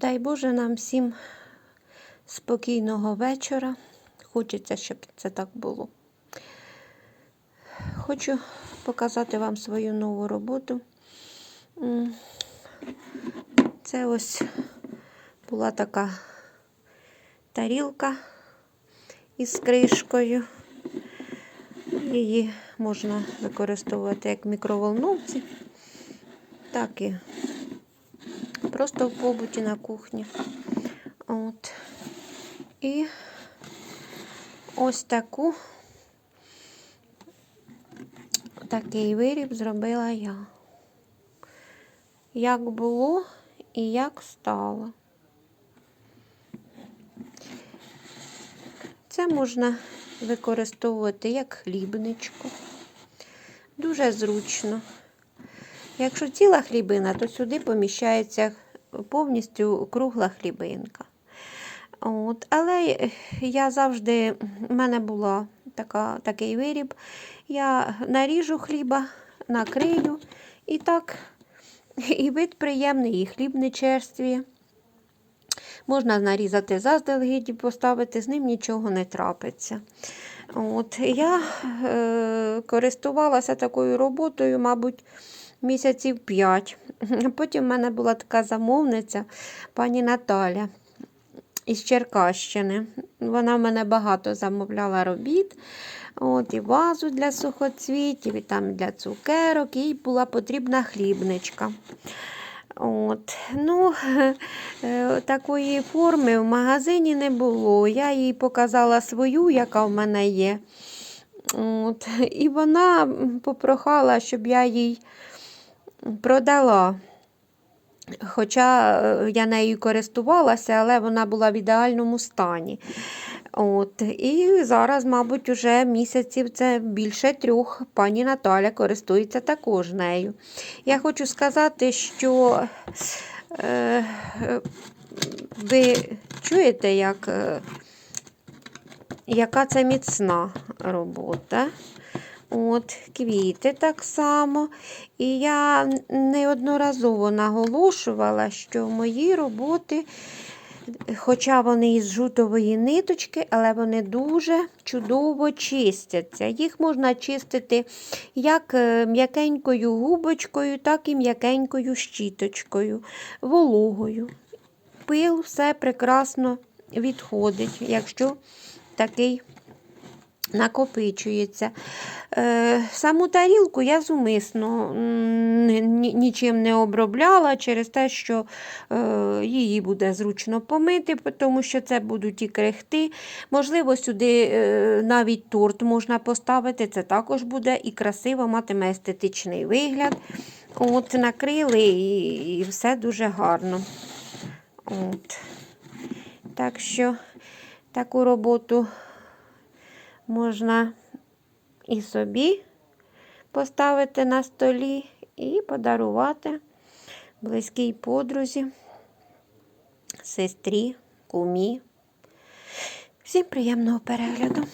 Дай Боже нам всім спокійного вечора. Хочеться, щоб це так було. Хочу показати вам свою нову роботу. Це ось була така тарілка із кришкою. Її можна використовувати як мікроволновці, так і просто в побуті на кухні. От. І ось таку такий виріб зробила я. Як було і як стало. Це можна використовувати як хлібничку. Дуже зручно. Якщо ціла хлібина, то сюди поміщається повністю кругла хлібинка. От. Але я завжди, в мене така, такий виріб. Я наріжу хліба, накрию і так, і вид приємний, і хліб не черствіє. Можна нарізати заздалегідь і поставити, з ним нічого не трапиться. От, Я е, користувалася такою роботою, мабуть, місяців 5. Потім в мене була така замовниця, пані Наталя із Черкащини. Вона в мене багато замовляла робіт. От, І вазу для сухоцвітів, і там для цукерок, їй була потрібна хлібничка. От. Ну, е, Такої форми в магазині не було. Я їй показала свою, яка в мене є. От. І вона попрохала, щоб я їй продала. Хоча е, я нею користувалася, але вона була в ідеальному стані. От. І зараз, мабуть, уже місяців це більше трьох. Пані Наталя користується також нею. Я хочу сказати, що е, ви чуєте, як, е, яка це міцна робота. От, Квіти так само. І я неодноразово наголошувала, що мої роботи, хоча вони із жутової ниточки, але вони дуже чудово чистяться. Їх можна чистити як е, м'якенькою губочкою, так і м'якенькою щіточкою, вологою. Пил все прекрасно відходить, якщо такий накопичується. Е, Саму тарілку я зумисно нічим не обробляла через те, що е, її буде зручно помити, тому що це будуть і крихти. Можливо, сюди е, навіть торт можна поставити, це також буде і красиво матиме естетичний вигляд. От Накрили і все дуже гарно. От. Так що таку роботу можна і собі поставити на столі, і подарувати близькій подрузі, сестрі, кумі. Всім приємного перегляду!